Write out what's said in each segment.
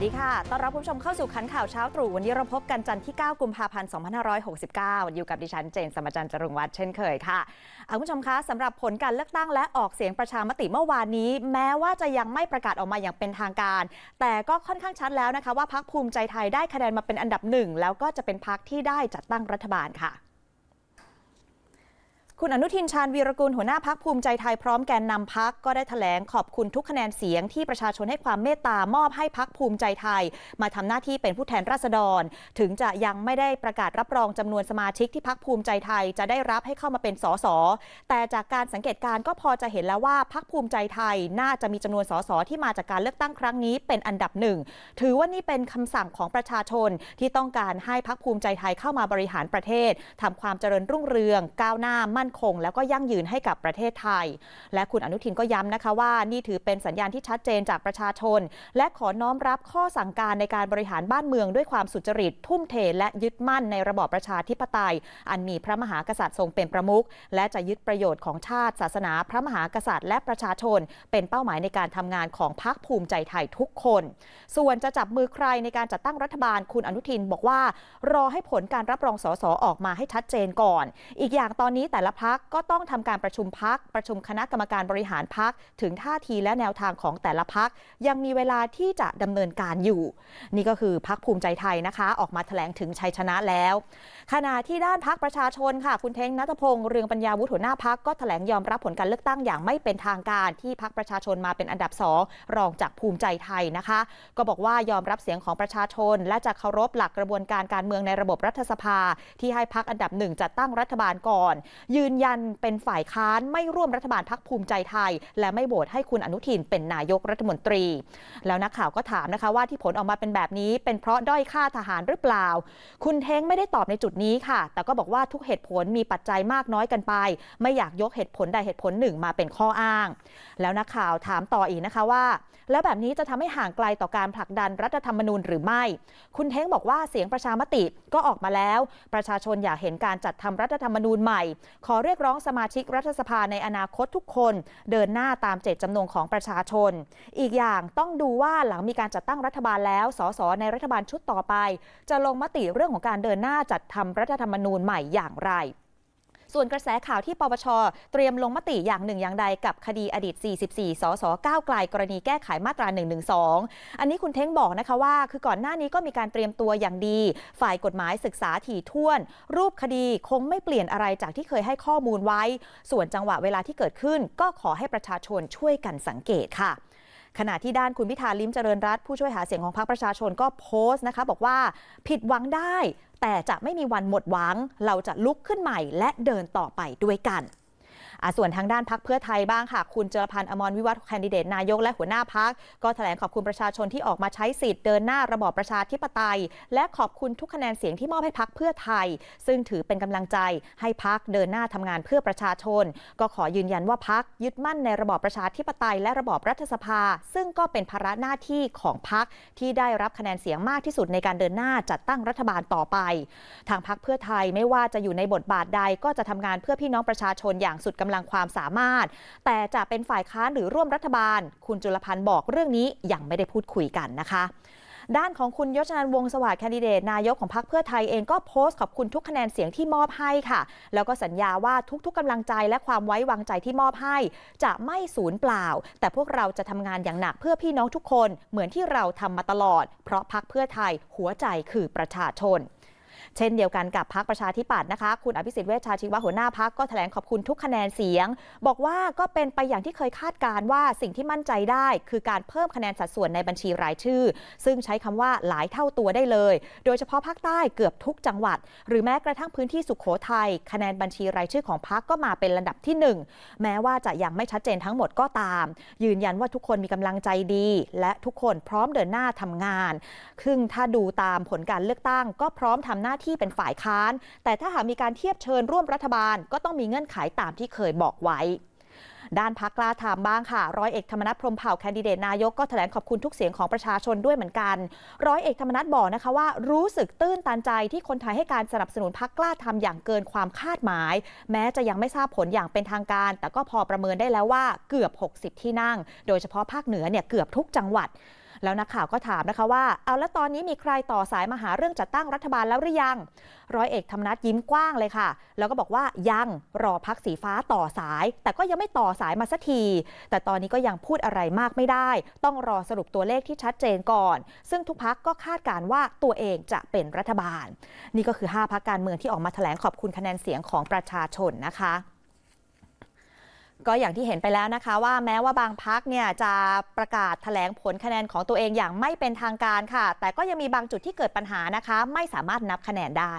สวัสดีค่ะ ต้อนรับคุณผู้ชมเข้าสู่ขันข่าวเช้าตรู่ วันนี้เราพบกันจันทร์ที่ 9 กุมภาพันธ์ 2569 อยู่กับดิฉันเจนสมจันทร์จรุงวัฒน์เช่นเคยค่ะเอาคุณผู้ชมคะสำหรับผลการเลือกตั้งและออกเสียงประชามติเมื่อวานนี้ แม้ว่าจะยังไม่ประกาศออกมาอย่างเป็นทางการ แต่ก็ค่อนข้างชัดแล้วนะคะว่าพักภูมิใจไทยได้คะแนนมาเป็นอันดับหนึ่งแล้วก็จะเป็นพักที่ได้จัดตั้งรัฐบาลค่ะ คุณอนุทินชาญวีรกุลหัวหน้าพักภูมิใจไทยพร้อมแกนนำพักก็ได้แถลงขอบคุณทุกคะแนนเสียงที่ประชาชนให้ความเมตตามอบให้พักภูมิใจไทย มาทำหน้าที่เป็นผู้แทนราษฎร ถึงจะยังไม่ได้ประกาศรับรองจำนวนสมาชิกที่พักภูมิใจไทยจะได้รับให้เข้ามาเป็นสสแต่จากการสังเกตการก็พอจะเห็นแล้วว่าพักภูมิใจไทยน่าจะมีจำนวนสสที่มาจากการเลือกตั้งครั้งนี้เป็นอันดับหนึ่งถือว่านี่เป็นคำสั่งของประชาชนที่ต้องการให้พักภูมิใจไทยเข้ามาบริหารประเทศทำความเจริญรุ่งเรืองก้าวหน้ามั่นคง แล้วก็ยั่งยืนให้กับประเทศไทย และคุณอนุทินก็ย้ำนะคะว่านี่ถือเป็นสัญญาณที่ชัดเจนจากประชาชน และขอน้อมรับข้อสั่งการในการบริหารบ้านเมืองด้วยความสุจริต ทุ่มเท และยึดมั่นในระบอบประชาธิปไตย อันมีพระมหากษัตริย์ทรงเป็นประมุขและจะยึดประโยชน์ของชาติ ศาสนา พระมหากษัตริย์ และประชาชน เป็นเป้าหมายในการทำงานของพรรคภูมิใจไทยทุกคน ส่วนจะจับมือใครในการจัดตั้งรัฐบาลคุณอนุทินบอกว่า รอให้ผลการรับรองสสออกมาให้ชัดเจนก่อน อีกอย่างตอนนี้แต่ละพักก็ต้องทำการประชุมพัก ประชุมคณะกรรมการบริหารพักถึงท่าทีและแนวทางของแต่ละพัก ยังมีเวลาที่จะดำเนินการอยู่ นี่ก็คือพักภูมิใจไทยนะคะ ออกมาแถลงถึงชัยชนะแล้ว ขณะที่ด้านพักประชาชนค่ะ คุณเทงนัทพงศ์เรืองปัญญาวุฒิหัวหน้าพักก็แถลงยอมรับผลการเลือกตั้งอย่างไม่เป็นทางการที่พักประชาชนมาเป็นอันดับสองรองจากภูมิใจไทยนะคะ ก็บอกว่ายอมรับเสียงของประชาชน และจะเคารพหลักกระบวนการการเมืองในระบบรัฐสภา ที่ให้พักอันดับหนึ่งจัดตั้งรัฐบาลก่อน ยืนยันเป็นฝ่ายค้านไม่ร่วมรัฐบาลพักภูมิใจไทย และไม่โหวตให้คุณอนุทินเป็นนายกรัฐมนตรี แล้วนักข่าวก็ถามนะคะว่าที่ผลออกมาเป็นแบบนี้ เป็นเพราะด้อยค่าทหารหรือเปล่า คุณเท้งไม่ได้ตอบในจุดนี้ค่ะ แต่ก็บอกว่าทุกเหตุผลมีปัจจัยมากน้อยกันไป ไม่อยากยกเหตุผลใดเหตุผลหนึ่งมาเป็นข้ออ้าง แล้วนักข่าวถามต่ออีกนะคะว่า แล้วแบบนี้จะทำให้ห่างไกลต่อการผลักดันรัฐธรรมนูญหรือไม่ คุณเท้งบอกว่าเสียงประชามติก็ออกมาแล้ว ประชาชนอยากเห็นการจัดทำรัฐธรรมนูญใหม่ขอเรียกร้องสมาชิกรัฐสภาในอนาคตทุกคนเดินหน้าตามเจตจำนงของประชาชน อีกอย่างต้องดูว่าหลังมีการจัดตั้งรัฐบาลแล้ว สสในรัฐบาลชุดต่อไป จะลงมติเรื่องของการเดินหน้าจัดทำรัฐธรรมนูญใหม่อย่างไร ส่วนกระแสข่าวที่ปปชเตรียมลงมติอย่างหนึ่งอย่างใดกับคดีอดีต 44 สสก้าวไกลกรณีแก้ไขมาตรา 112 อันนี้คุณเท้งบอกนะคะว่า คือก่อนหน้านี้ก็มีการเตรียมตัวอย่างดี ฝ่ายกฎหมายศึกษาถี่ถ้วน รูปคดีคงไม่เปลี่ยนอะไรจากที่เคยให้ข้อมูลไว้ ส่วนจังหวะเวลาที่เกิดขึ้น ก็ขอให้ประชาชนช่วยกันสังเกตค่ะ ขณะที่ด้านคุณพิธาลิ้มเจริญรัตผู้ช่วยหาเสียงของพรรคประชาชนก็โพสต์นะคะบอกว่าผิดหวังได้ แต่จะไม่มีวันหมดหวัง เราจะลุกขึ้นใหม่และเดินต่อไปด้วยกัน ส่วนทางด้านพักเพื่อไทยบ้างค่ะ คุณเจรพันธ์อมรวิวัฒน์แคนดิเดตนายกและหัวหน้าพักก็แถลงขอบคุณประชาชนที่ออกมาใช้สิทธิ์เดินหน้าระบอบประชาธิปไตย และขอบคุณทุกคะแนนเสียงที่มอบให้พักเพื่อไทย ซึ่งถือเป็นกำลังใจให้พักเดินหน้าทำงานเพื่อประชาชน ก็ขอยืนยันว่าพักยึดมั่นในระบอบประชาธิปไตย และระบอบรัฐสภา ซึ่งก็เป็นภาระหน้าที่ของพักที่ได้รับคะแนนเสียงมากที่สุดในการเดินหน้าจัดตั้งรัฐบาลต่อไป ทางพักเพื่อไทยไม่ว่าจะอยู่ในบทบาทใดก็จะทำงานเพื่อพี่น้องประชาชนอย่างสุดกำลังความสามารถ แต่จะเป็นฝ่ายค้านหรือร่วมรัฐบาล คุณจุลพันธ์บอกเรื่องนี้ยังไม่ได้พูดคุยกันนะคะด้านของคุณยศนันท์วงศสวัสดิ์แคนดิเดต นายกของพรรคเพื่อไทยเองก็โพสต์ขอบคุณทุกคะแนนเสียงที่มอบให้ค่ะ แล้วก็สัญญาว่าทุกๆกำลังใจและความไว้วางใจที่มอบให้ จะไม่สูญเปล่า แต่พวกเราจะทำงานอย่างหนักเพื่อพี่น้องทุกคนเหมือนที่เราทำมาตลอด เพราะพรรคเพื่อไทยหัวใจคือประชาชน เช่นเดียวกันกับพักประชาธิปัตย์นะคะ คุณอภิสิทธิ์เวชชาชีวะหัวหน้าพักก็แถลงขอบคุณทุกคะแนนเสียง บอกว่าก็เป็นไปอย่างที่เคยคาดการณ์ว่าสิ่งที่มั่นใจได้ คือการเพิ่มคะแนนสัดส่วนในบัญชีรายชื่อ ซึ่งใช้คำว่าหลายเท่าตัวได้เลย โดยเฉพาะภาคใต้เกือบทุกจังหวัด หรือแม้กระทั่งพื้นที่สุขโขทัยคะแนนบัญชีรายชื่อของพักก็มาเป็นลำดับที่หนึ่งแม้ว่าจะยังไม่ชัดเจนทั้งหมดก็ตาม ยืนยันว่าทุกคนมีกำลังใจดี และทุกคนพร้อมเดินหน้าทำงานซึ่งถ้าดูตามผลการเลือกตั้ง ก็พร้อมทำหน้าที่ที่เป็นฝ่ายค้าน แต่ถ้าหากมีการเทียบเชิญร่วมรัฐบาล ก็ต้องมีเงื่อนไขตามที่เคยบอกไว้ด้านพักกล้าถามบ้างค่ะ ร้อยเอกธรรมนัฐพรมเผ่าแคนดิเดตนายกก็แถลงขอบคุณทุกเสียงของประชาชนด้วยเหมือนกัน ร้อยเอกธรรมนัฐบอกนะคะว่า รู้สึกตื้นตันใจที่คนไทยให้การสนับสนุนพักกล้าทำอย่างเกินความคาดหมาย แม้จะยังไม่ทราบผลอย่างเป็นทางการ แต่ก็พอประเมินได้แล้วว่าเกือบ 60 ที่นั่ง โดยเฉพาะภาคเหนือเนี่ยเกือบทุกจังหวัด แล้วนักข่าวก็ถามนะคะว่า เอาแล้วตอนนี้มีใครต่อสายมาหาเรื่องจัดตั้งรัฐบาลแล้วหรือยัง ร้อยเอกธรรมนัฐยิ้มกว้างเลยค่ะ แล้วก็บอกว่ายังรอพักสีฟ้าต่อสาย แต่ก็ยังไม่ต่อสายมาสักที แต่ตอนนี้ก็ยังพูดอะไรมากไม่ได้ ต้องรอสรุปตัวเลขที่ชัดเจนก่อน ซึ่งทุกพักก็คาดการณ์ว่าตัวเองจะเป็นรัฐบาล นี่ก็คือ 5พักการเมืองที่ออกมาแถลงขอบคุณคะแนนเสียงของประชาชนนะคะ ก็อย่างที่เห็นไปแล้วนะคะ ว่าแม้ว่าบางพักเนี่ยจะประกาศแถลงผลคะแนนของตัวเองอย่างไม่เป็นทางการค่ะ แต่ก็ยังมีบางจุดที่เกิดปัญหานะคะ ไม่สามารถนับคะแนนได้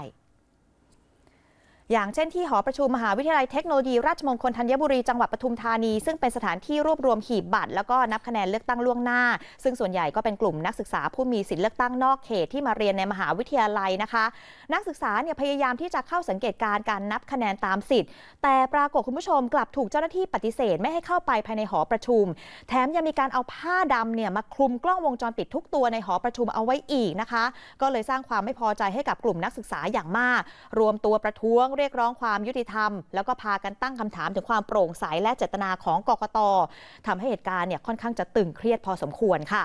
อย่างเช่นที่หอประชุมมหาวิทยาลัยเทคโนโลยีราชมงคลธัญบุรีจังหวัดปทุมธานี ซึ่งเป็นสถานที่รวบรวมหีบบัตรแล้วก็นับคะแนนเลือกตั้งล่วงหน้า ซึ่งส่วนใหญ่ก็เป็นกลุ่มนักศึกษาผู้มีสิทธิเลือกตั้งนอกเขตที่มาเรียนในมหาวิทยาลัยนะคะ นักศึกษาเนี่ยพยายามที่จะเข้าสังเกตการณ์การนับคะแนนตามสิทธิ์ แต่ปรากฏคุณผู้ชมกลับถูกเจ้าหน้าที่ปฏิเสธไม่ให้เข้าไปภายในหอประชุม แถมยังมีการเอาผ้าดำเนี่ยมาคลุมกล้องวงจรปิดทุกตัวในหอประชุมเอาไว้อีกนะคะ ก็เลยสร้างความไม่พอใจให้กับกลุ่มนักศึกษาอย่างมาก รวมตัวประท้วงเรียกร้องความยุติธรรม แล้วก็พากันตั้งคำถามถึงความโปร่งใสและเจตนาของกกตทำให้เหตุการณ์เนี่ยค่อนข้างจะตึงเครียดพอสมควรค่ะ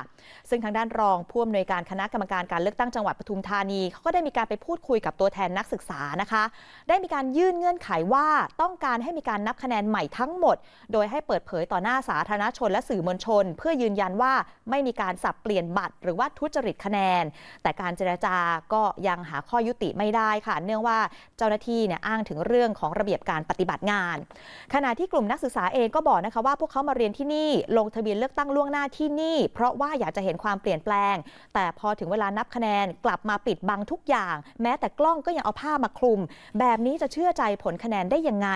ซึ่งทางด้านรองผู้อำนวยการคณะกรรมการการเลือกตั้งจังหวัดปทุมธานีเขาก็ได้มีการไปพูดคุยกับตัวแทนนักศึกษานะคะ ได้มีการยื่นเงื่อนไขว่าต้องการให้มีการนับคะแนนใหม่ทั้งหมด โดยให้เปิดเผยต่อหน้าสาธารณชนและสื่อมวลชน เพื่อยืนยันว่าไม่มีการสับเปลี่ยนบัตร หรือว่าทุจริตคะแนน แต่การเจรจาก็ยังหาข้อยุติไม่ได้ค่ะ เนื่องว่าเจ้าหน้าที่เนี่ยอ้างถึงเรื่องของระเบียบการปฏิบัติงาน ขณะที่กลุ่มนักศึกษาเองก็บอกนะคะว่าพวกเขามาเรียนที่นี่ลงทะเบียนเลือกตั้งล่วงหน้าที่นี่ เพราะว่าอยากจะเห็นความเปลี่ยนแปลง แต่พอถึงเวลานับคะแนนกลับมาปิดบังทุกอย่าง แม้แต่กล้องก็ยังเอาผ้ามาคลุม แบบนี้จะเชื่อใจผลคะแนนได้ยังไง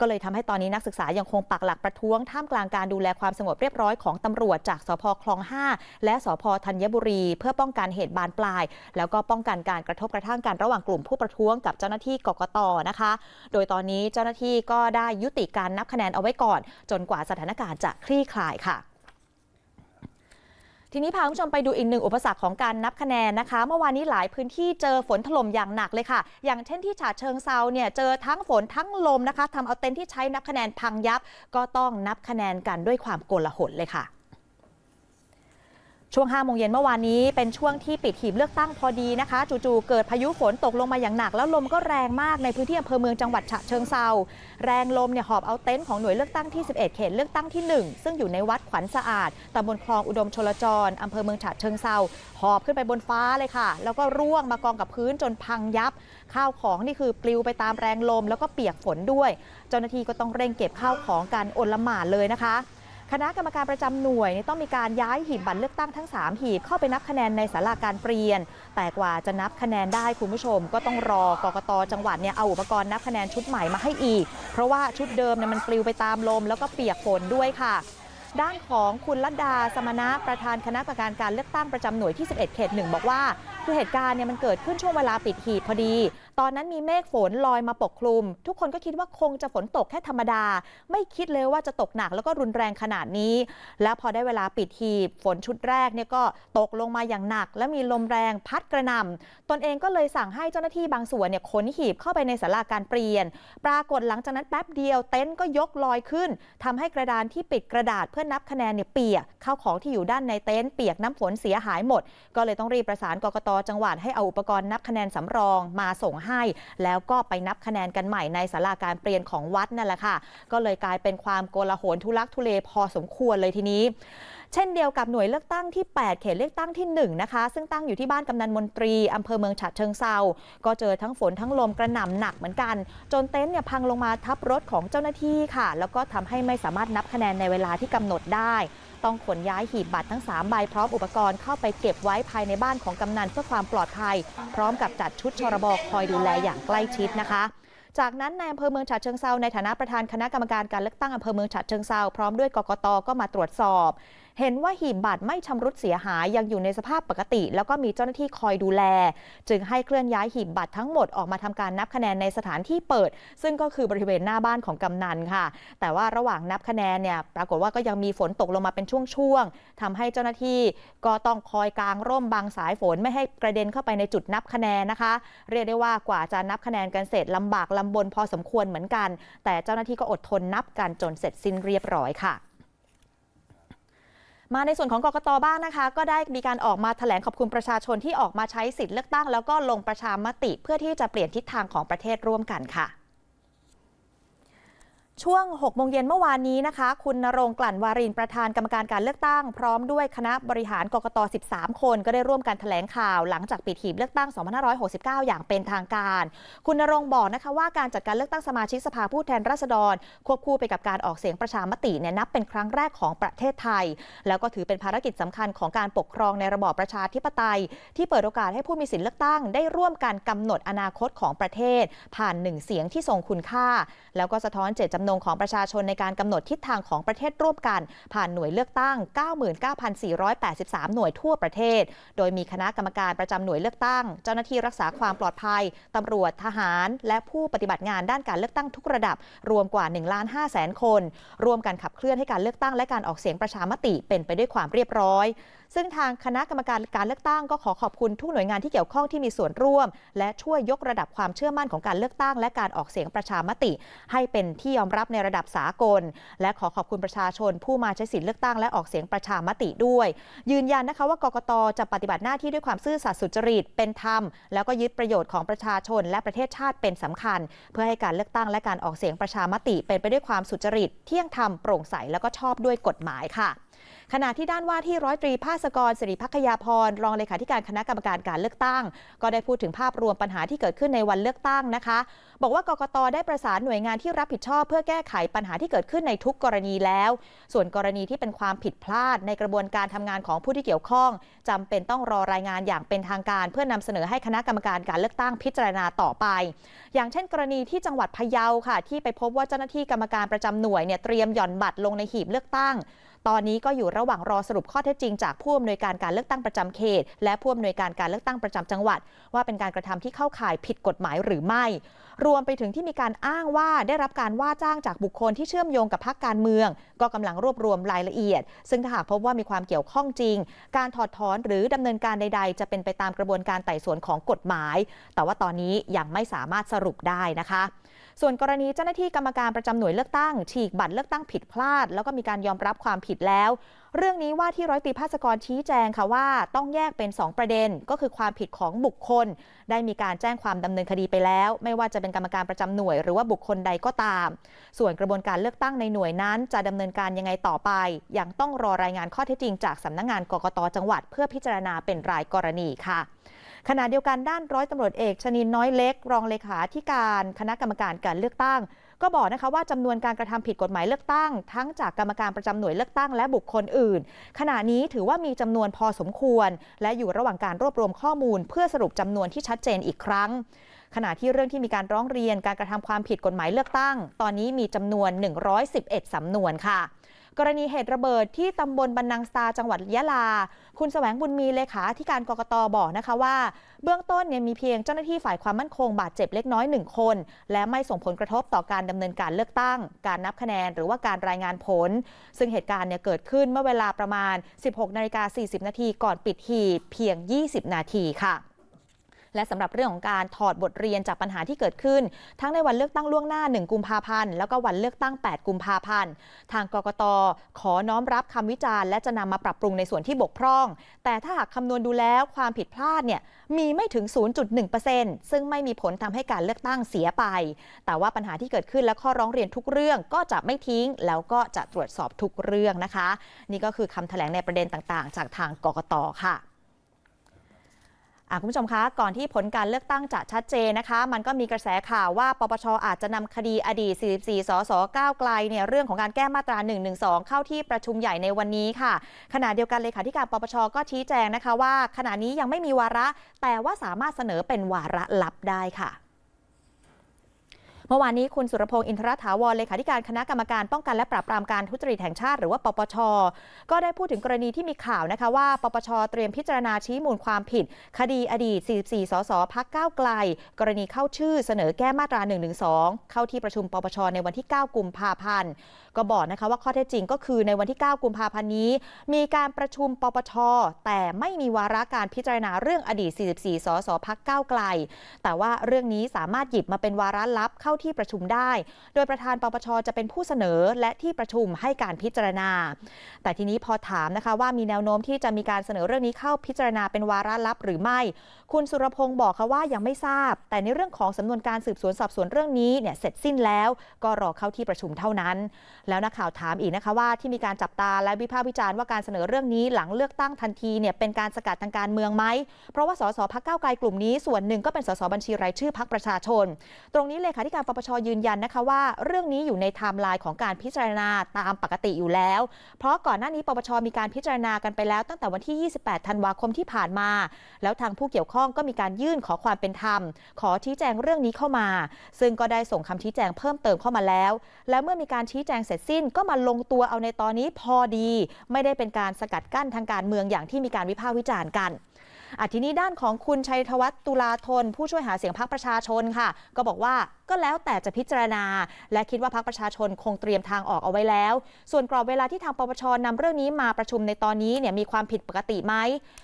ก็เลยทำให้ตอนนี้นักศึกษายังคงปักหลักประท้วงท่ามกลางการดูแลความสงบเรียบร้อยของตำรวจจากสพคลอง 5 และสพธัญบุรี เพื่อป้องกันเหตุบานปลาย แล้วก็ป้องกันการกระทบกระทั่งกันระหว่างกลุ่มผู้ประท้วงกับเจ้าหน้าที่กกตนะคะ โดยตอนนี้เจ้าหน้าที่ก็ได้ยุติการนับคะแนนเอาไว้ก่อน จนกว่าสถานการณ์จะคลี่คลายค่ะทีนี้พาคุณผู้ชมไปดูอีกหนึ่งอุปสรรคของการนับคะแนนนะคะ เมื่อวานนี้หลายพื้นที่เจอฝนถล่มอย่างหนักเลยค่ะ อย่างเช่นที่ฉะเชิงเซาเนี่ยเจอทั้งฝนทั้งลมนะคะทำเอาเต็นท์ที่ใช้นับคะแนนพังยับ ก็ต้องนับคะแนนกันด้วยความโกลาหลเลยค่ะ ช่วง5โมงเย็นเมื่อวานนี้เป็นช่วงที่ปิดหีบเลือกตั้งพอดีนะคะ จู่ๆเกิดพายุฝนตกลงมาอย่างหนัก แล้วลมก็แรงมากในพื้นที่อำเภอเมืองจังหวัดฉะเชิงเซาแรงลมเนี่ยหอบเอาเต็นท์ของหน่วยเลือกตั้งที่ 11 เขตเลือกตั้งที่ 1 ซึ่งอยู่ในวัดขวัญสะอาดตำบลคลองอุดมชลจรอำเภอเมืองฉะเชิงเซาหอบขึ้นไปบนฟ้าเลยค่ะ แล้วก็ร่วงมากองกับพื้นจนพังยับ ข้าวของนี่คือปลิวไปตามแรงลม แล้วก็เปียกฝนด้วย เจ้าหน้าที่ก็ต้องเร่งเก็บข้าวของกันอลหมานเลยนะคะ คณะกรรมการประจำหน่วยต้องมีการย้ายหีบบัตรเลือกตั้งทั้ง 3 หีบเข้าไปนับคะแนนในศาลาการเปลี่ยน แต่กว่าจะนับคะแนนได้คุณผู้ชม ก็ต้องรอกกตจังหวัดเนี่ยเอาอุปกรณ์นับคะแนนชุดใหม่มาให้อีก เพราะว่าชุดเดิมเนี่ยมันปลิวไปตามลม แล้วก็เปียกฝนด้วยค่ะด้านของคุณลัดดาสมณะประธานคณะกรรมการการเลือกตั้งประจำหน่วยที่ 11 เขตหนึ่งบอกว่า คือเหตุการณ์เนี่ยมันเกิดขึ้นช่วงเวลาปิดหีบพอดี ตอนนั้นมีเมฆฝนลอยมาปกคลุม ทุกคนก็คิดว่าคงจะฝนตกแค่ธรรมดา ไม่คิดเลยว่าจะตกหนักแล้วก็รุนแรงขนาดนี้ แล้วพอได้เวลาปิดหีบ ฝนชุดแรกเนี่ยก็ตกลงมาอย่างหนัก และมีลมแรงพัดกระหน่ำตนเองก็เลยสั่งให้เจ้าหน้าที่บางส่วนเนี่ยขนหีบเข้าไปในศาลาการเปลี่ยน ปรากฏหลังจากนั้นแป๊บเดียวเต็นท์ก็ยกลอยขึ้นทำให้กระดานที่ปิดกระดาษเพื่อนับคะแนนเนี่ยเปียกข้าวของที่อยู่ด้านในเต็นท์เปียกน้ำฝนเสียหายหมด ก็เลยต้องรีบประสานกกตจังหวัดให้เอาอุปกรณ์นับคะแนนสำรองมาส่งให้แล้วก็ไปนับคะแนนกันใหม่ในศาลาการเปลี่ยนของวัดนั่นแหละค่ะ ก็เลยกลายเป็นความโกลาหลทุลักทุเลพอสมควรเลยทีนี้ เช่นเดียวกับหน่วยเลือกตั้งที่ 8 เขตเลือกตั้งที่1นะคะซึ่งตั้งอยู่ที่บ้านกำนันมนตรีอำเภอเมืองฉะเชิงเซาก็เจอทั้งฝนทั้งลมกระหน่ำหนักเหมือนกัน จนเต็นท์เนี่ยพังลงมาทับรถของเจ้าหน้าที่ค่ะ แล้วก็ทำให้ไม่สามารถนับคะแนนในเวลาที่กำหนดได้ ต้องขนย้ายหีบบัตรทั้ง 3 ใบพร้อมอุปกรณ์เข้าไปเก็บไว้ภายในบ้านของกำนันเพื่อความปลอดภัย พร้อมกับจัดชุดชรบคอยดูแลอย่างใกล้ชิดนะคะจากนั้นในอำเภอเมืองฉะเชิงเซาในฐานะประธานคณะกรรมการการเลือกตั้งอำเภอเมืองฉะเชิงเซาพร้อมด้วยกกตก็มาตรวจสอบ เห็นว่าหีบบัตรไม่ชำรุดเสียหายยังอยู่ในสภาพปกติ แล้วก็มีเจ้าหน้าที่คอยดูแล จึงให้เคลื่อนย้ายหีบบัตรทั้งหมดออกมาทำการนับคะแนนในสถานที่เปิด ซึ่งก็คือบริเวณหน้าบ้านของกำนันค่ะ แต่ว่าระหว่างนับคะแนนเนี่ยปรากฏว่าก็ยังมีฝนตกลงมาเป็นช่วงๆทำให้เจ้าหน้าที่ก็ต้องคอยกางร่มบังสายฝนไม่ให้กระเด็นเข้าไปในจุดนับคะแนนนะคะ เรียกได้ว่ากว่าจะนับคะแนนกันเสร็จลำบากลำบนพอสมควรเหมือนกัน แต่เจ้าหน้าที่ก็อดทนนับกันจนเสร็จสิ้นเรียบร้อยค่ะ มาในส่วนของกกตบ้างนะคะ ก็ได้มีการออกมาแถลงขอบคุณประชาชนที่ออกมาใช้สิทธิ์เลือกตั้ง แล้วก็ลงประชามติเพื่อที่จะเปลี่ยนทิศทางของประเทศร่วมกันค่ะ ช่วง 6 โมงเย็นเมื่อวานนี้นะคะ คุณนรงกลั่นวารินประธานกรรมการการเลือกตั้ง พร้อมด้วยคณะบริหารกกต 13 คน ก็ได้ร่วมกันแถลงข่าวหลังจากปิดหีบเลือกตั้ง 2569 อย่างเป็นทางการ คุณนรงบอกนะคะว่าการจัดการเลือกตั้งสมาชิกสภาผู้แทนราษฎร ควบคู่ไปกับการออกเสียงประชามติเนี่ยนับเป็นครั้งแรกของประเทศไทย แล้วก็ถือเป็นภารกิจสำคัญของการปกครองในระบอบประชาธิปไตย ที่เปิดโอกาสให้ผู้มีสิทธิเลือกตั้ง ได้ร่วมกันกำหนดอนาคตของประเทศ ผ่านหนึ่งเสียงที่ทรงคุณค่า แล้วก็สะท้อนเจตจำำนงของประชาชนในการกำหนดทิศทางของประเทศร่วมกัน ผ่านหน่วยเลือกตั้ง 99,483 หน่วยทั่วประเทศ โดยมีคณะกรรมการประจำหน่วยเลือกตั้ง เจ้าหน้าที่รักษาความปลอดภัยตำรวจทหาร และผู้ปฏิบัติงานด้านการเลือกตั้งทุกระดับ รวมกว่า1ล้าน5แสนคน ร่วมกันขับเคลื่อนให้การเลือกตั้งและการออกเสียงประชามติเป็นไปด้วยความเรียบร้อย ซึ่งทางคณะกรรมการการเลือกตั้งก็ขอขอบคุณทุกหน่วยงานที่เกี่ยวข้องที่มีส่วนร่วม และช่วยยกระดับความเชื่อมั่นของการเลือกตั้ง และการออกเสียงประชามติ ให้เป็นที่ยอมรับในระดับสากล และขอขอบคุณประชาชน ผู้มาใช้สิทธิเลือกตั้งและออกเสียงประชามติด้วย ยืนยันนะคะว่ากกตจะปฏิบัติหน้าที่ด้วยความซื่อสัตย์สุจริตเป็นธรรม แล้วก็ยึดประโยชน์ของประชาชน และประเทศชาติเป็นสำคัญ เพื่อให้การเลือกตั้งและการออกเสียงประชามติ เป็นไปด้วยความสุจริต เที่ยงธรรมโปร่งใสแล้วก็ชอบด้วยกฎหมายค่ะ ขณะที่ด้านว่าที่ร้อยตรีภาสกรสิริพักยาพรรองเลขาธิการคณะกรรมการการเลือกตั้ง ก็ได้พูดถึงภาพรวมปัญหาที่เกิดขึ้นในวันเลือกตั้งนะคะ บอกว่ากกตได้ประสานหน่วยงานที่รับผิดชอบ เพื่อแก้ไขปัญหาที่เกิดขึ้นในทุกกรณีแล้ว ส่วนกรณีที่เป็นความผิดพลาดในกระบวนการทำงานของผู้ที่เกี่ยวข้องจำเป็นต้องรอรายงานอย่างเป็นทางการ เพื่อนำเสนอให้คณะกรรมการการเลือกตั้งพิจารณาต่อไป อย่างเช่น กรณีที่จังหวัดพะเยาค่ะ ที่ไปพบว่าเจ้าหน้าที่กรรมการประจำหน่วยเนี่ยเตรียมหย่อนบัตรลงในหีบเลือกตั้ง ตอนนี้ก็อยู่ระหว่างรอสรุปข้อเท็จจริงจากผู้อำนวยการการเลือกตั้งประจำเขต และผู้อำนวยการการเลือกตั้งประจำจังหวัด ว่าเป็นการกระทำที่เข้าข่ายผิดกฎหมายหรือไม่ รวมไปถึงที่มีการอ้างว่าได้รับการว่าจ้างจากบุคคลที่เชื่อมโยงกับพรรคการเมือง ก็กำลังรวบรวมรายละเอียด ซึ่งถ้าหากพบว่ามีความเกี่ยวข้องจริง การถอดถอนหรือดำเนินการใด ๆ จะเป็นไปตามกระบวนการไต่สวนของกฎหมาย แต่ว่าตอนนี้ยังไม่สามารถสรุปได้นะคะ ส่วนกรณีเจ้าหน้าที่กรรมการประจำหน่วยเลือกตั้ง ฉีกบัตรเลือกตั้งผิดพลาด แล้วก็มีการยอมรับความผิดแล้ว เรื่องนี้ว่าที่ร้อยตีภาสกรชี้แจงค่ะว่าต้องแยกเป็น 2 ประเด็น ก็คือความผิดของบุคคล ได้มีการแจ้งความดำเนินคดีไปแล้ว ไม่ว่าจะเป็นกรรมการประจำหน่วย หรือว่าบุคคลใดก็ตาม ส่วนกระบวนการเลือกตั้งในหน่วยนั้น จะดำเนินการยังไงต่อไป ยังต้องรอรายงานข้อเท็จจริงจากสำนักงานกกตจังหวัด เพื่อพิจารณาเป็นรายกรณีค่ะ ขณะเดียวกันด้านร้อยตำรวจเอกชนินน้อยเล็ก รองเลขาธิการคณะกรรมการการเลือกตั้ง ก็บอกนะคะว่าจำนวนการกระทำผิดกฎหมายเลือกตั้ง ทั้งจากกรรมการประจำหน่วยเลือกตั้งและบุคคลอื่น ขณะนี้ถือว่ามีจำนวนพอสมควร และอยู่ระหว่างการรวบรวมข้อมูล เพื่อสรุปจำนวนที่ชัดเจนอีกครั้งขณะที่เรื่องที่มีการร้องเรียนการกระทำความผิดกฎหมายเลือกตั้ง ตอนนี้มีจำนวน 111สำนวนค่ะ กรณีเหตุระเบิดที่ตำบลบันนังสตาจังหวัดยะลา คุณแสวงบุญมีเลขาธิการกรกตบอกนะคะว่า เบื้องต้นเนี่ยมีเพียงเจ้าหน้าที่ฝ่ายความมั่นคงบาดเจ็บเล็กน้อยหนึ่งคน และไม่ส่งผลกระทบต่อการดำเนินการเลือกตั้ง การนับคะแนนหรือว่าการรายงานผล ซึ่งเหตุการณ์เนี่ยเกิดขึ้นเมื่อเวลาประมาณ 16นาฬิกา40 นาทีก่อนปิดหีบเพียง 20 นาทีค่ะ และสำหรับเรื่องของการถอดบทเรียนจากปัญหาที่เกิดขึ้น ทั้งในวันเลือกตั้งล่วงหน้า 1 กุมภาพันธ์แล้วก็วันเลือกตั้ง 8 กุมภาพันธ์ทางกกตขอน้อมรับคำวิจารณ์และจะนำมาปรับปรุงในส่วนที่บกพร่อง แต่ถ้าหากคำนวณดูแล้วความผิดพลาดเนี่ยมีไม่ถึง 0.1%ซึ่งไม่มีผลทำให้การเลือกตั้งเสียไป แต่ว่าปัญหาที่เกิดขึ้นและข้อร้องเรียนทุกเรื่องก็จะไม่ทิ้ง แล้วก็จะตรวจสอบทุกเรื่องนะคะ นี่ก็คือคำแถลงในประเด็นต่าง ๆ จากทางกกตค่ะ คุณผู้ชมคะก่อนที่ผลการเลือกตั้งจะชัดเจนนะคะ มันก็มีกระแสข่าวว่าปปชอาจจะนำคดีอดีต 44 สสก้าวไกลเนี่ยเรื่องของการแก้มาตรา 112 เข้าที่ประชุมใหญ่ในวันนี้ค่ะ ขณะเดียวกันเลขาธิการปปชก็ชี้แจงนะคะว่า ขณะนี้ยังไม่มีวาระ แต่ว่าสามารถเสนอเป็นวาระลับได้ค่ะ เมื่อวานนี้คุณสุรพงศ์อินทรถาวรเลขาธิการคณะกรรมการป้องกันและปราบปรามการทุจริตแห่งชาติหรือว่าปปช ก็ได้พูดถึงกรณีที่มีข่าวนะคะว่าปปชเตรียมพิจารณาชี้มูลความผิด คดีอดีต 44 สสพักก้าวไกล กรณีเข้าชื่อเสนอแก้มาตรา112เข้าที่ประชุมปปชในวันที่ 9 กุมภาพันธ์ ก็บอกนะคะว่าข้อเท็จจริงก็คือในวันที่ 9 กุมภาพันธ์นี้ มีการประชุมปปช แต่ไม่มีวาระการพิจารณาเรื่องอดีต 44 สสพักก้าวไกล แต่ว่าเรื่องนี้สามารถหยิบมาเป็นวาระลับเข้าที่ประชุมได้ โดยประธานปปชจะเป็นผู้เสนอและที่ประชุมให้การพิจารณา แต่ทีนี้พอถามนะคะว่ามีแนวโน้มที่จะมีการเสนอเรื่องนี้เข้าพิจารณาเป็นวาระลับหรือไม่ คุณสุรพงศ์บอกค่ะว่ายังไม่ทราบ แต่ในเรื่องของสำนวนการสืบสวนสอบสวนเรื่องนี้เนี่ยเสร็จสิ้นแล้ว ก็รอเข้าที่ประชุมเท่านั้น แล้วนักข่าวถามอีกนะคะว่าที่มีการจับตาและวิพากษ์วิจารณ์ว่าการเสนอเรื่องนี้หลังเลือกตั้งทันทีเนี่ยเป็นการสกัดทางการเมืองไหม เพราะว่าสสพักเก้าไกลกลุ่มนี้ส่วนหนึ่งก็เป็นสสบัญชีรายชื่อพักประชาชน ตรงนี้เลขาธิการปปชยืนยันนะคะว่าเรื่องนี้อยู่ในไทม์ไลน์ของการพิจารณาตามปกติอยู่แล้ว เพราะก่อนหน้านี้ปปชมีการพิจารณากันไปแล้วตั้งแต่วันที่ 28 ธันวาคมที่ผ่านมา แล้วทางผู้เกี่ยวข้องก็มีการยื่นขอความเป็นธรรม ขอชี้แจงเรื่องนี้เข้ามา ซึ่งก็ได้ส่งคำชี้แจงเพิ่มเติมเข้ามาแล้ว และเมื่อมีการชี้แจงเสร็จสิ้นก็มาลงตัวเอาในตอนนี้พอดี ไม่ได้เป็นการสกัดกั้นทางการเมืองอย่างที่มีการวิพากษ์วิจารณ์กัน อะทีนี้ด้านของคุณชัยธวัฒน์ตุลาธน ผู้ช่วยหาเสียงพรรคประชาชนค่ะ ก็บอกว่าก็แล้วแต่จะพิจารณา และคิดว่าพรรคประชาชนคงเตรียมทางออกเอาไว้แล้ว ส่วนกรอบเวลาที่ทางปปชนำเรื่องนี้มาประชุมในตอนนี้เนี่ยมีความผิดปกติไหม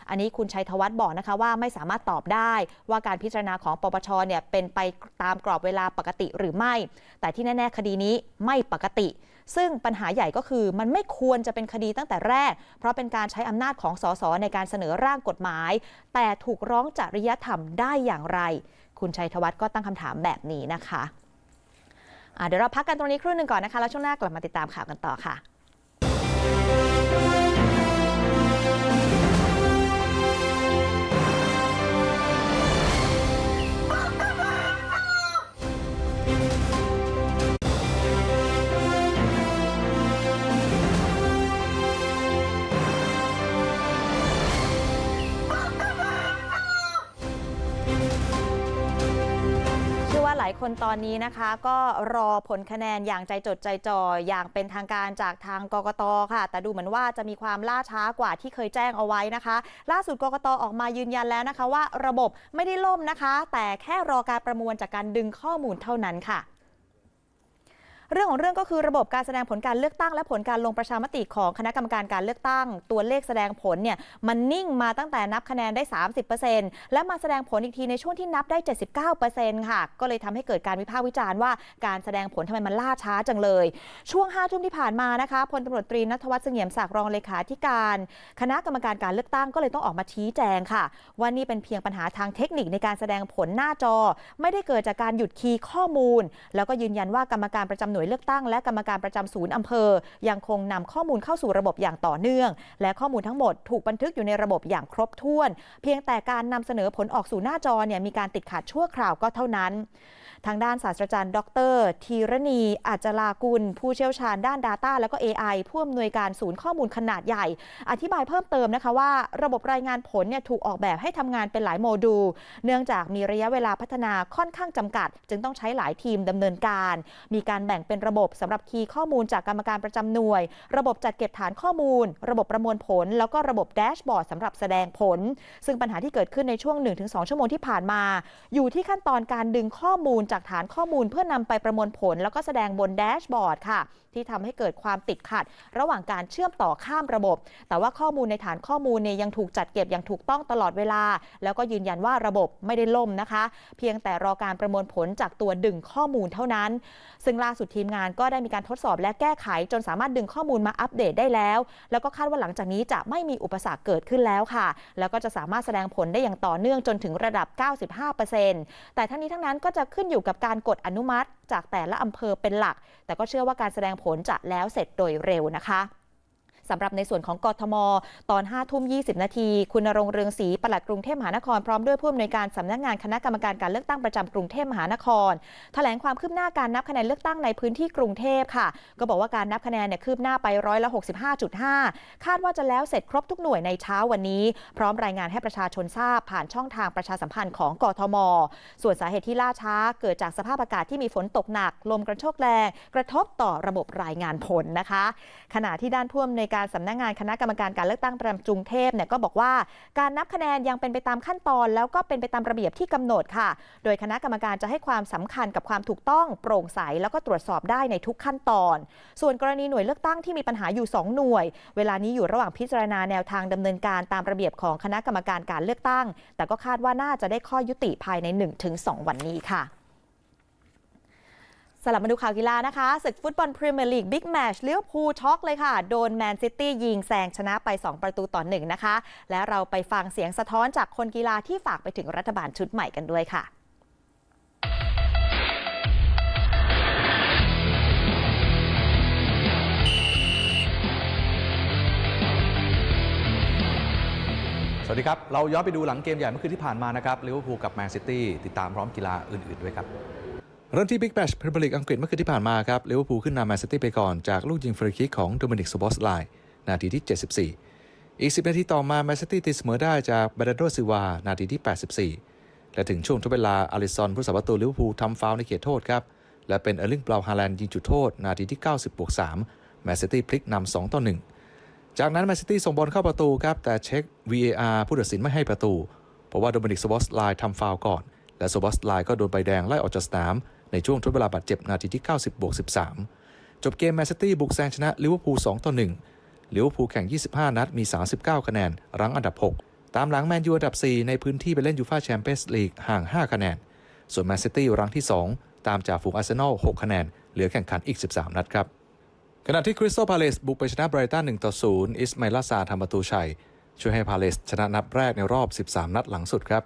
อันนี้คุณชัยธวัฒน์บอกนะคะว่าไม่สามารถตอบได้ ว่าการพิจารณาของปปชเนี่ยเป็นไปตามกรอบเวลาปกติหรือไม่ แต่ที่แน่ ๆ คดีนี้ไม่ปกติ ซึ่งปัญหาใหญ่ก็คือมันไม่ควรจะเป็นคดีตั้งแต่แรก เพราะเป็นการใช้อำนาจของสสในการเสนอร่างกฎหมาย แต่ถูกร้องจริยธรรมได้อย่างไร คุณชัยธวัฒน์ก็ตั้งคำถามแบบนี้นะคะะเดี๋ยวเราพักกันตรงนี้ครู่หนึ่งก่อนนะคะ แล้วช่วงหน้ากลับมาติดตามข่าวกันต่อค่ะ ลายคนตอนนี้นะคะ ก็รอผลคะแนนอย่างใจจดใจจ่ออย่างเป็นทางการจากทางกกตค่ะ แต่ดูเหมือนว่าจะมีความล่าช้ากว่าที่เคยแจ้งเอาไว้นะคะ ล่าสุดกกตออกมายืนยันแล้วนะคะ ว่าระบบไม่ได้ล่มนะคะ แต่แค่รอการประมวลจากการดึงข้อมูลเท่านั้นค่ะ เรื่องของเรื่องก็คือระบบการแสดงผลการเลือกตั้ง และผลการลงประชามติของคณะกรรมการการเลือกตั้ง ตัวเลขแสดงผลเนี่ยมันนิ่งมาตั้งแต่นับคะแนนได้ 30%และมาแสดงผลอีกทีในช่วงที่นับได้ 79%ค่ะ ก็เลยทำให้เกิดการวิพากษ์วิจารณ์ว่าการแสดงผลทำไมมันล่าช้าจังเลย ช่วง5ทุ่มที่ผ่านมานะคะพลตำรวจตรีนัทวัฒน์เสงี่ยมศักดิ์รองเลขาธิการ คณะกรรมการการเลือกตั้งก็เลยต้องออกมาชี้แจงค่ะว่านี่เป็นเพียงปัญหาทางเทคนิคในการแสดงผลหน้าจอ ไม่ได้เกิดจากการหยุดคีย์ข้อมูล แล้วก็ยืนยันว่ากรรมการประจำหน่วยเลือกตั้ง และกรรมการประจำศูนย์อำเภอ ยังคงนำข้อมูลเข้าสู่ระบบอย่างต่อเนื่อง และข้อมูลทั้งหมดถูกบันทึกอยู่ในระบบอย่างครบถ้วน เพียงแต่การนำเสนอผลออกสู่หน้าจอเนี่ยมีการติดขัดชั่วคราวก็เท่านั้น ทางด้านศาสตราจารย์ ดรธีรณีอาจลากุล ผู้เชี่ยวชาญด้าน Data แล้วก็ AI ผู้อำนวยการศูนย์ข้อมูลขนาดใหญ่ อธิบายเพิ่มเติมนะคะว่า ระบบรายงานผลเนี่ยถูกออกแบบให้ทำงานเป็นหลายโมดูล เนื่องจากมีระยะเวลาพัฒนาค่อนข้างจำกัด จึงต้องใช้หลายทีมดำเนินการ มีการแบ่งเป็นระบบสำหรับคีย์ข้อมูลจากกรรมการประจำหน่วย ระบบจัดเก็บฐานข้อมูล ระบบประมวลผล แล้วก็ระบบแดชบอร์ดสำหรับแสดงผล ซึ่งปัญหาที่เกิดขึ้นในช่วง 1-2 ชั่วโมงที่ผ่านมา อยู่ที่ขั้นตอนการดึงข้อมูลจากฐานข้อมูล เพื่อนำไปประมวลผล แล้วก็แสดงบนแดชบอร์ดค่ะ ที่ทำให้เกิดความติดขัด ระหว่างการเชื่อมต่อข้ามระบบ แต่ว่าข้อมูลในฐานข้อมูลเนี่ยยังถูกจัดเก็บอย่างถูกต้องตลอดเวลา แล้วก็ยืนยันว่าระบบไม่ได้ล่มนะคะ เพียงแต่รอการประมวลผลจากตัวดึงข้อมูลเท่านั้น ซึ่งล่าสุดทีมงานก็ได้มีการทดสอบและแก้ไข จนสามารถดึงข้อมูลมาอัปเดตได้แล้ว แล้วก็คาดว่าหลังจากนี้จะไม่มีอุปสรรคเกิดขึ้นแล้วค่ะ แล้วก็จะสามารถแสดงผลได้อย่างต่อเนื่องจนถึงระดับ 95%แต่ทั้งนี้ทั้งนั้นก็จะขึ้นอยู่กับการกดอนุมัติจากแต่ละอำเภอเป็นหลัก แต่ก็เชื่อว่าการแสดงผลจะแล้วเสร็จโดยเร็วนะคะ สำหรับในส่วนของกทม ตอน5ทุ่ม 20 นาที คุณนรงเรืองศรีปลัดกรุงเทพมหานครพร้อมด้วยผู้อำนวยการสำนักงานคณะกรรมการการเลือกตั้งประจำกรุงเทพมหานคร แถลงความคืบหน้าการนับคะแนนเลือกตั้งในพื้นที่กรุงเทพค่ะ ก็บอกว่าการนับคะแนนเนี่ยคืบหน้าไปร้อยละ65.5 คาดว่าจะแล้วเสร็จครบทุกหน่วยในเช้าวันนี้ พร้อมรายงานให้ประชาชนทราบผ่านช่องทางประชาสัมพันธ์ของกทม ส่วนสาเหตุที่ล่าช้า เกิดจากสภาพอากาศที่มีฝนตกหนัก ลมกระโชกแรง กระทบต่อระบบรายงานผลนะคะ ขณะที่ด้านผู้อำนวยการสำนักงานคณะกรรมการการเลือกตั้งประจำกรุงเทพเนี่ยก็บอกว่าการนับคะแนนยังเป็นไปตามขั้นตอน แล้วก็เป็นไปตามระเบียบที่กำหนดค่ะ โดยคณะกรรมการจะให้ความสำคัญกับความถูกต้องโปร่งใสแล้วก็ตรวจสอบได้ในทุกขั้นตอน ส่วนกรณีหน่วยเลือกตั้งที่มีปัญหาอยู่ 2 หน่วย เวลานี้อยู่ระหว่างพิจารณาแนวทางดำเนินการตามระเบียบของคณะกรรมการการเลือกตั้ง แต่ก็คาดว่าน่าจะได้ข้อยุติภายใน 1-2 วันนี้ค่ะ สลับมาดูข่าวกีฬานะคะ ศึกฟุตบอลพรีเมียร์ลีกบิ๊กแมชเลี้ยวพูลช็อกเลยค่ะ โดนแมนซิตี้ยิงแซงชนะไป 2 ประตูต่อหนึ่งนะคะ และเราไปฟังเสียงสะท้อนจากคนกีฬาที่ฝากไปถึงรัฐบาลชุดใหม่กันด้วยค่ะสวัสดีครับ เราย้อนไปดูหลังเกมใหญ่เมื่อคืนที่ผ่านมานะครับลิเวอร์พูลกับแมนซิตี้ติดตามพร้อมกีฬาอื่น ๆ ด้วยครับ เริ่มที่บิ๊กแ t ชพรีเมียร์ลีกอังกฤษเมื่อคืนที่ผ่านมาครับลิเวอร์พูลขึ้นนำแมนซิตี้ไปก่อนจากลูกยิงฟรีคิกของโดมินิกสบอสไลน์นาทีที่ 74 อีก 10 นาทีต่อมาแมนซิตี้ตีเสมอได้จากบาราโดซิวา นาทีที่ 84 และถึงช่วงทดเวลาอาริซอนผู้สาประตูลิเวอร์พูลทำฟาวในเขตโทษครับ และเป็นเออร์ลิงบราฮาแลนด์ยิงจุดโทษ นาทีที่ 90บวก3แมนซิตี้พลิกนำ2ต่อ1จากนั้นแมนซิตี้ส่งบอลเข้าประตูครับแต่เช็ค VAR ผู้ตัดสินไม่ให้ประตู เพราะว่าโดมินิกสวอสไลทำฟาวก่อน และสวอสไลก็โดนใบแดงไล่ออกจากสนาม ในช่วงทดเวลาบาดเจ็บนาทีที่ 90บวก13 จบเกมแมนซิตี้บุกแซงชนะลิเวอร์พูล2ต่อ1ลิเวอร์พูลแข่ง 25 นัดมี 39 คะแนน รั้งอันดับ 6 ตามหลังแมนยูอันดับ 4 ในพื้นที่ไปเล่นยูฟ่าแชมเปี้ยนส์ลีกห่าง 5 คะแนน ส่วนแมนซิตี้รั้งที่ 2 ตามจากฝูงอาร์เซนอล 6 คะแนน เหลือแข่งขันอีก 13 นัดครับขณะที่คริสตัลพาเลสบุกไปชนะไบรตัน1ต่อ0อิสมาลาซาทำประตูชัย ช่วยให้พาเลสชนะนัดแรกในรอบ 13 นัดหลังสุดครับ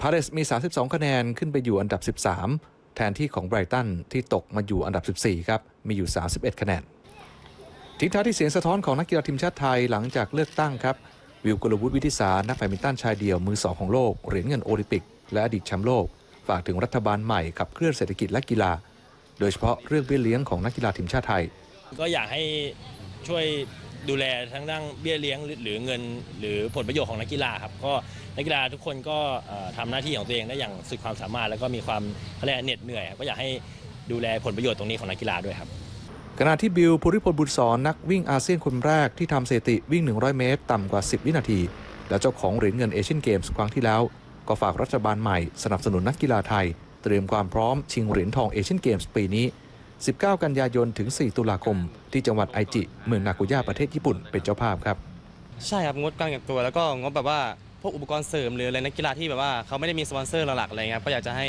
พาเลสมี 32 คะแนนขึ้นไปอยู่อันดับ 13 แทนที่ของไบรตันที่ตกมาอยู่อันดับ 14 ครับ มีอยู่ 31 คะแนนทิ้งท้ายที่เสียงสะท้อนของนักกีฬาทีมชาติไทยหลังจากเลือกตั้งครับวิวกลวุฒิวิทิสารนักแบดมินตันชายเดี่ยวมือสองของโลกเหรียญเงินโอลิมปิก และอดีตแชมป์โลก ฝากถึงรัฐบาลใหม่ขับเคลื่อนเศรษฐกิจและกีฬา โดยเฉพาะเรื่องเบี้ยเลี้ยงของนักกีฬาทีมชาติไทย ก็อยากให้ช่วย ดูแลทั้งด้านเบี้ยเลี้ยงหรือเงิน หรือผลประโยชน์ของนักกีฬาครับก็นักกีฬาทุกคนก็เอ่อทำหน้าที่ของตัวเองได้อย่างสุดความสามารถ แล้วก็มีความเขาเรียกเหน็ดเหนื่อยครับก็อยากให้ดูแลผลประโยชน์ตรงนี้ของนักกีฬาด้วยครับ ขณะที่บิลภูริพลบุญสอนนักวิ่งอาเซียนคนแรกที่ทำสถิติวิ่ง 100 เมตร ต่ำกว่า 10 วินาที และเจ้าของเหรียญเงินเอเชียนเกมส์ครั้งที่แล้ว ก็ฝากรัฐบาลใหม่สนับสนุนนักกีฬาไทย เตรียมความพร้อมชิงเหรียญทองเอเชียนเกมส์ปีนี้ 19 กันยายนถึง 4 ตุลาคม ที่จังหวัดไอจิ เมืองนากุย่าประเทศญี่ปุ่นเป็นเจ้าภาพครับ ใช่ครับงดการแต่งตัวแล้วก็งดแบบว่าพวกอุปกรณ์เสริมหรืออะไรนักกีฬาที่แบบว่าเขาไม่ได้มีสปอนเซอร์หลักๆอะไรเงี้ยครับก็อยากจะให้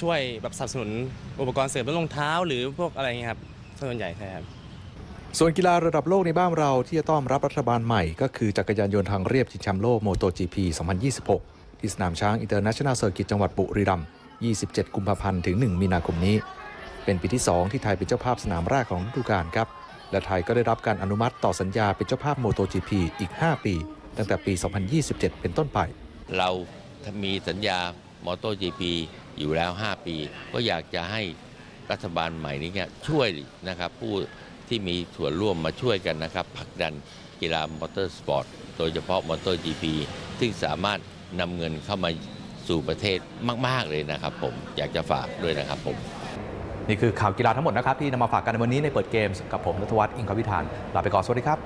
ช่วยแบบสนับสนุนอุปกรณ์เสริมรองเท้า หรือพวกอะไรเงี้ยครับส่วนใหญ่ใช่ครับส่วนกีฬาระดับโลกในบ้านเราที่จะต้อนรับรัฐบาลใหม่ ก็คือจักรยานยนต์ทางเรียบชิงแชมป์โลกโมโต GP 2026 ที่สนามช้างอินเตอร์เนชั่นแนลเซอร์กิตจังหวัดบุรีรัมย์ 27 กุมภาพันธ์ถึง 1 มีนาคมนี้ เป็นปีที่ 2 ที่ไทยเป็นเจ้าภาพสนามแรกของฤดูกาลครับ และไทยก็ได้รับการอนุมัติต่อสัญญาเป็นเจ้าภาพโมโต GP อีก 5 ปี ตั้งแต่ปี 2027 เป็นต้นไป เรามีสัญญามอเตอร์ GP อยู่แล้ว 5 ปี ก็อยากจะให้รัฐบาลใหม่นี้ช่วยนะครับผู้ที่มีส่วนร่วมมาช่วยกันนะครับผลักดันกีฬามอเตอร์สปอร์ตโดยเฉพาะมอเตอร์ GP ซึ่งสามารถนำเงินเข้ามาสู่ประเทศมาก ๆ เลยนะครับผม อยากจะฝากด้วยนะครับผม นี่คือข่าวกีฬาทั้งหมดนะครับที่นำมาฝากกันในวันนี้ในเปิดเกมส์กับผมนัทวัฒน์อิงควิธานลาไปก่อนสวัสดีครับ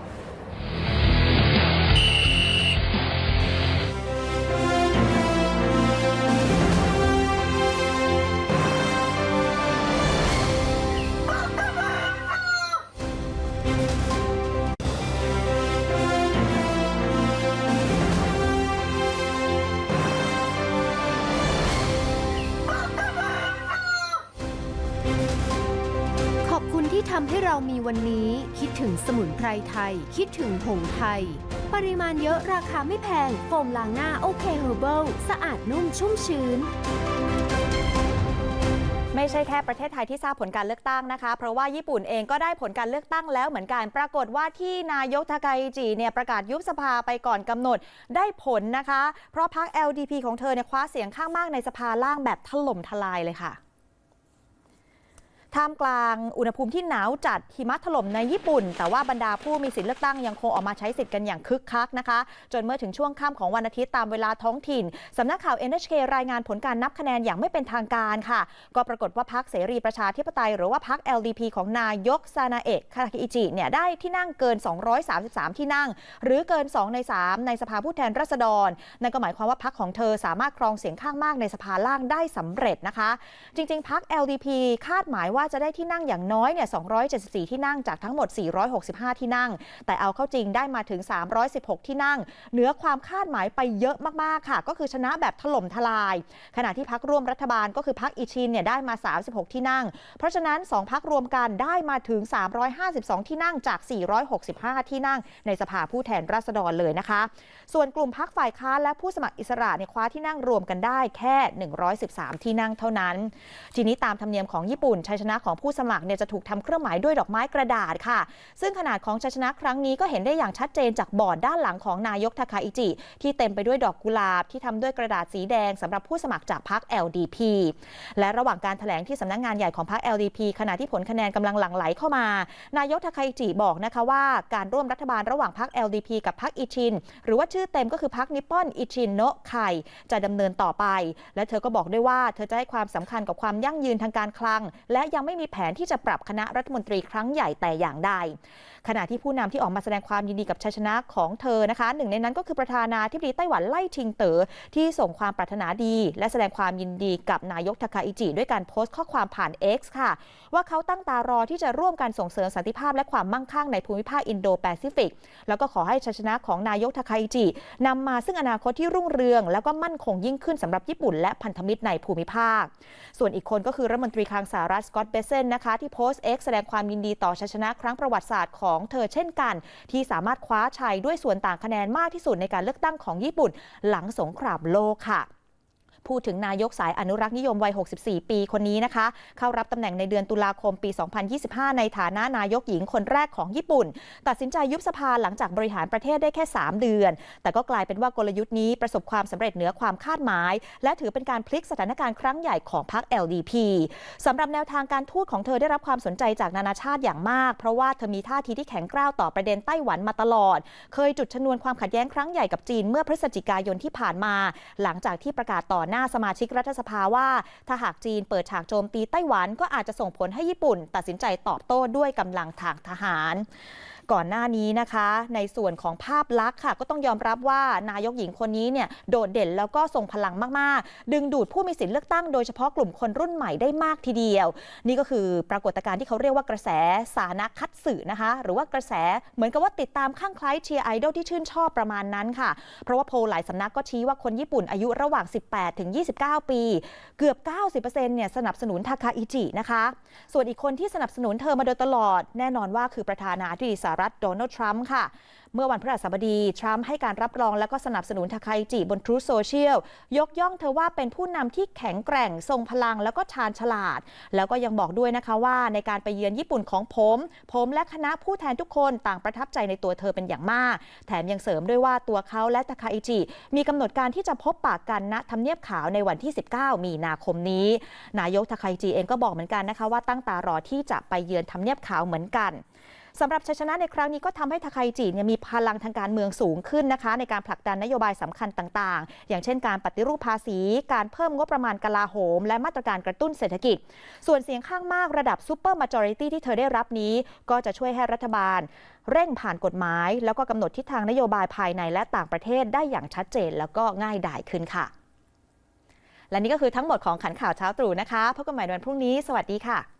รไทย คิดถึงผงไทย ปริมาณเยอะราคาไม่แพง โฟมล้างหน้าโอเคเฮอร์เบิลสะอาดนุ่มชุ่มชื้นไม่ใช่แค่ประเทศไทยที่ทราบผลการเลือกตั้งนะคะ เพราะว่าญี่ปุ่นเองก็ได้ผลการเลือกตั้งแล้วเหมือนกัน ปรากฏว่าที่นายกทาคาอิจิเนี่ยประกาศยุบสภาไปก่อนกำหนดได้ผลนะคะ เพราะพรรค LDP ของเธอเนี่ยคว้าเสียงข้างมากในสภาล่างแบบถล่มทลายเลยค่ะ ท่ามกลางอุณหภูมิที่หนาวจัดหิมะถล่มในญี่ปุ่น แต่ว่าบรรดาผู้มีสิทธิเลือกตั้งยังคงออกมาใช้สิทธิ์กันอย่างคึกคักนะคะ จนเมื่อถึงช่วงค่ำของวันอาทิตย์ตามเวลาท้องถิ่นสำนักข่าว NHK รายงานผลการนับคะแนนอย่างไม่เป็นทางการค่ะ ก็ปรากฏว่าพรรคเสรีประชาธิปไตย หรือว่าพรรค LDP ของนายกซานาเอะคาคิอิจิเนี่ยได้ที่นั่งเกิน 233 ที่นั่ง หรือเกิน 2 ใน 3 ในสภาผู้แทนราษฎรนั่นก็หมายความว่าพรรคของเธอสามารถครองเสียงข้างมากในสภาล่างได้สำเร็จนะคะ จริง ๆพรรค LDP คาดหมายว่าว่าจะได้ที่นั่งอย่างน้อยเนี่ย 274 ที่นั่งจากทั้งหมด 465 ที่นั่ง แต่เอาเข้าจริงได้มาถึง 316 ที่นั่ง เหนือความคาดหมายไปเยอะมาก ๆ ค่ะ ก็คือชนะแบบถล่มทลาย ขณะที่พักร่วมรัฐบาลก็คือพักอีชินเนี่ยได้มา 36 ที่นั่ง เพราะฉะนั้น 2 พักรวมกันได้มาถึง 352 ที่นั่งจาก 465 ที่นั่ง ในสภาผู้แทนราษฎรเลยนะคะ ส่วนกลุ่มพักฝ่ายค้านและผู้สมัครอิสระเนี่ยคว้าที่นั่งรวมกันได้แค่ 113 ที่นั่งเท่านั้น ทีนี้ตามธรรมเนียมของญี่ปุ่นชัยชนะของผู้สมัครเนี่ยจะถูกทำเครื่องหมายด้วยดอกไม้กระดาษค่ะ ซึ่งขนาดของชัยชนะครั้งนี้ก็เห็นได้อย่างชัดเจนจากบอร์ดด้านหลังของนายกทาคาอิจิ ที่เต็มไปด้วยดอกกุหลาบที่ทำด้วยกระดาษสีแดงสำหรับผู้สมัครจากพรรค LDP และระหว่างการแถลงที่สำนักงานใหญ่ของพรรค LDP ขณะที่ผลคะแนนกำลังหลั่งไหลเข้ามา นายกทาคาอิจิบอกนะคะว่าการร่วมรัฐบาลระหว่างพรรค LDP กับพรรคอิชิน หรือว่าชื่อเต็มก็คือพรรคนิปปอนอิชินโนะไคจะดำเนินต่อไป และเธอก็บอกด้วยว่าเธอจะให้ความสำคัญกับความยั่งยืนทางการคลัง และยังไม่มีแผนที่จะปรับคณะรัฐมนตรีครั้งใหญ่แต่อย่างใด ขณะที่ผู้นำที่ออกมาแสดงความยินดีกับชัยชนะของเธอนะคะ หนึ่งในนั้นก็คือประธานาธิบดีไต้หวันไล่ทิงเต๋อที่ส่งความปรารถนาดี และแสดงความยินดีกับนายกทาคาอิจิด้วยการโพสต์ข้อความผ่าน X ค่ะ ว่าเขาตั้งตารอที่จะร่วมกันส่งเสริมสันติภาพและความมั่งคั่งในภูมิภาคอินโดแปซิฟิกแล้วก็ขอให้ชัยชนะของนายกทาคาอิจินำมาซึ่งอนาคตที่รุ่งเรือง แล้วก็มั่นคงยิ่งขึ้นสำหรับญี่ปุ่นและพันธมิตรในภูมิภาค ส่วนอีกคนก็คือรัฐมนตรีคลังสหรัฐสกอตต์เบเซนนะคะที่โพสต์ X แสดงความยินดีต่อชัยชนะครั้งประวัติศาสตร์ของของเธอเช่นกัน ที่สามารถคว้าชัยด้วยส่วนต่างคะแนนมากที่สุดในการเลือกตั้งของญี่ปุ่น หลังสงครามโลกค่ะ พูดถึงนายกสายอนุรักษ์นิยมวัย 64 ปีคนนี้นะคะ เข้ารับตำแหน่งในเดือนตุลาคมปี 2025 ในฐานะนายกหญิงคนแรกของญี่ปุ่น ตัดสินใจยุบสภาหลังจากบริหารประเทศได้แค่ 3 เดือน แต่ก็กลายเป็นว่ากลยุทธ์นี้ประสบความสำเร็จเหนือความคาดหมาย และถือเป็นการพลิกสถานการณ์ครั้งใหญ่ของพรรค LDP สำหรับแนวทางการทูตของเธอได้รับความสนใจจากนานาชาติอย่างมาก เพราะว่าเธอมีท่าทีที่แข็งกร้าวต่อประเด็นไต้หวันมาตลอด เคยจุดชนวนความขัดแย้งครั้งใหญ่กับจีนเมื่อพฤศจิกายนที่ผ่านมา หลังจากที่ประกาศต่อหน้าสมาชิกรัฐสภาว่า ถ้าหากจีนเปิดฉากโจมตีไต้หวันก็อาจจะส่งผลให้ญี่ปุ่น ตัดสินใจตอบโต้ด้วยกำลังทางทหาร ก่อนหน้านี้นะคะ ในส่วนของภาพลักษณ์ค่ะ ก็ต้องยอมรับว่านายกหญิงคนนี้เนี่ยโดดเด่นแล้วก็ทรงพลังมาก ๆ ดึงดูดผู้มีสิทธิเลือกตั้งโดยเฉพาะกลุ่มคนรุ่นใหม่ได้มากทีเดียว นี่ก็คือปรากฏการณ์ที่เขาเรียกว่ากระแสสานะคัตสึนะคะ หรือว่ากระแสเหมือนกับว่าติดตามข้างคล้ายเชียร์ไอดอลที่ชื่นชอบประมาณนั้นค่ะ เพราะว่าโพลหลายสำนักก็ชี้ว่าคนญี่ปุ่นอายุระหว่าง 18 ถึง 29 ปี เกือบ 90%เนี่ยสนับสนุนทาคาอิจินะคะ ส่วนอีกคนที่สนับสนุนเธอมาโดยตลอดแน่นอนว่าคือประธานาธิบดีสหรัฐโดนัลด์ทรัมป์ค่ะ เมื่อวันพฤหัสบดี ทรัมป์ให้การรับรองและก็สนับสนุนทาคาอิจิบนทรูโซเชียลยกย่องเธอว่าเป็นผู้นำที่แข็งแกร่งทรงพลังแล้วก็ชาญฉลาด แล้วก็ยังบอกด้วยนะคะว่าในการไปเยือนญี่ปุ่นของผม ผมและคณะผู้แทนทุกคนต่างประทับใจในตัวเธอเป็นอย่างมาก แถมยังเสริมด้วยว่าตัวเขาและทาคาอิจิ มีกำหนดการที่จะพบปากกันณทำเนียบขาวในวันที่ 19 มีนาคมนี้ นายกทาคาอิจิเองก็บอกเหมือนกันนะคะว่าตั้งตารอที่จะไปเยือนทำเนียบขาวเหมือนกัน สำหรับชัยชนะในครั้งนี้ก็ทำให้ทาคาอิจิเนี่ยมีพลังทางการเมืองสูงขึ้นนะคะ ในการผลักดันนโยบายสำคัญต่าง ๆ อย่างเช่นการปฏิรูปภาษี การเพิ่มงบประมาณกลาโหม และมาตรการกระตุ้นเศรษฐกิจ ส่วนเสียงข้างมากระดับซูเปอร์มาจอริตี้ที่เธอได้รับนี้ ก็จะช่วยให้รัฐบาล เร่งผ่านกฎหมาย แล้วก็กำหนดทิศทางนโยบายภายในและต่างประเทศได้อย่างชัดเจน แล้วก็ง่ายดายขึ้นค่ะ และนี่ก็คือทั้งหมดของขันข่าวเช้าตรู่นะคะพบกันใหม่วันพรุ่งนี้ สวัสดีค่ะ